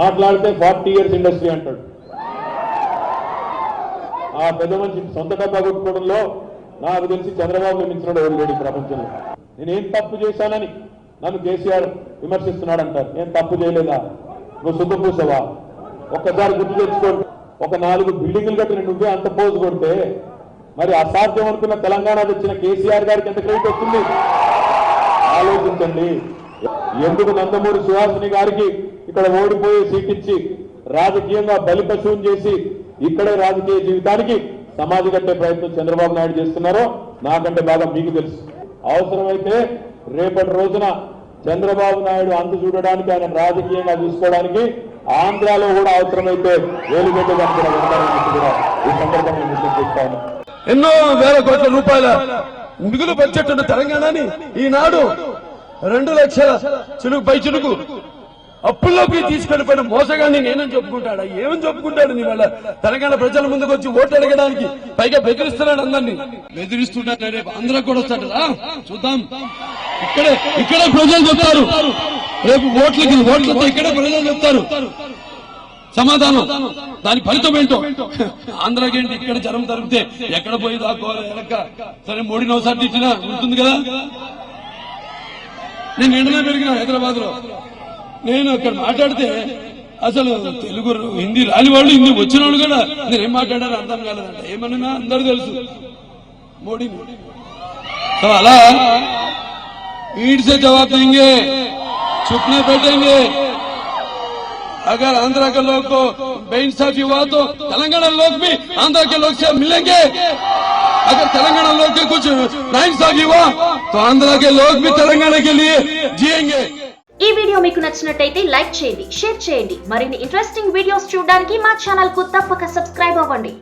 మాట్లాడితే forty years industry అంటాడు. ఆ పెద్ద మనిషి సొంత డబ్బా కొట్టుకోవడంలో నాకు తెలిసి చంద్రబాబు మించిన ఎవరు ప్రపంచంలో. నేనేం తప్పు చేశానని నన్ను కేసీఆర్ విమర్శిస్తున్నాడు అంటారు నేను తప్పు చేయలేదా? నువ్వు సుఖం పూసావా ఒక్కసారి గుర్తు తెచ్చుకోండి. ఒక నాలుగు బిల్డింగులు కట్టిన నువ్వే అంత పోజు కొడితే మరి అసాధ్యం అనుకున్న తెలంగాణ వచ్చిన కేసీఆర్ గారికి ఎంత క్రెడిట్ వస్తుంది? ఆలోచించండి. ఎందుకు నందమూరి సుహాసిని గారికి ఇక్కడ ఓడిపోయి సీటిచ్చి రాజకీయంగా బలిపశువుని చేసి ఇక్కడే రాజకీయ జీవితానికి సమాధి కట్టే ప్రయత్నం చంద్రబాబు నాయుడు చేస్తున్నారో నాకంటే బాగా మీకు తెలుసు. అవసరమైతే రేపటి రోజున చంద్రబాబు నాయుడు అంతు చూడడానికి ఆయన రాజకీయంగా చూసుకోవడానికి ఆంధ్రాలో కూడా అవసరమైతే వేలుగడ్డ కనుక ఈ సందర్భంగా ఎన్నో వేల కోట్ల రూపాయల మిగులు బడ్జెట్ ఉన్న తెలంగాణని ఈనాడు రెండు లక్షల చినుకు పై చినుకు అప్పుల్లోకి తీసుకొని పోయిన మోసగాన్ని నేనని చెప్పుకుంటాడా? ఏమని చెప్పుకుంటాడు నీ వల్ల? తెలంగాణ ప్రజల ముందుకు వచ్చి ఓట్లు అడగడానికి పైగా బెదిరిస్తున్నాడు అందరినీ. బెదిరిస్తున్నాడు రేపు ఆంధ్ర కూడా వస్తాడు చూద్దాం. ఇక్కడే ఇక్కడే ప్రజలు చెప్తారు. రేపు ఓట్లకి ఓట్లతో ఇక్కడే ప్రజలు చెప్తారు. సమాధానం. దాని ఫలితం ఏంటో? ఆంధ్రాకి ఏంటి? ఇక్కడ జనం తరిగితే ఎక్కడ పోయి దాక్కోవాలి వెనక? సరే మోడీ ఒకసారి ఇచ్చినా ఉంటుంది కదా? నేను ఎండలో పెరిగిన హైదరాబాద్ లో నేను అక్కడ మాట్లాడితే అసలు తెలుగు హిందీ రాని వాళ్ళు హిందీ వచ్చిన వాళ్ళు కూడా నేను ఏం మాట్లాడారో అర్థం కాలేదంట ఏమన్నా అందరూ తెలుసు మోడీని సో అలా ईट से जवाब देंगे चुप नहीं बैठेंगे अगर आंध्रा के लोग को बेइंसाफी हुआ तो तेलंगाना लोग भी आंध्रा के लोग से मिलेंगे अगर तेलंगाना लोग के कुछ नाइंसाफी हुआ तो आंध्रा के लोग भी तेलंगाना के लिए जिएंगे ఈ వీడియో మీకు నచ్చినట్టయితే లైక్ చేయండి షేర్ చేయండి మరిన్ని ఇంట్రెస్టింగ్ వీడియోస్ చూడడానికి మా ఛానల్ కు తప్పక సబ్స్క్రైబ్ అవ్వండి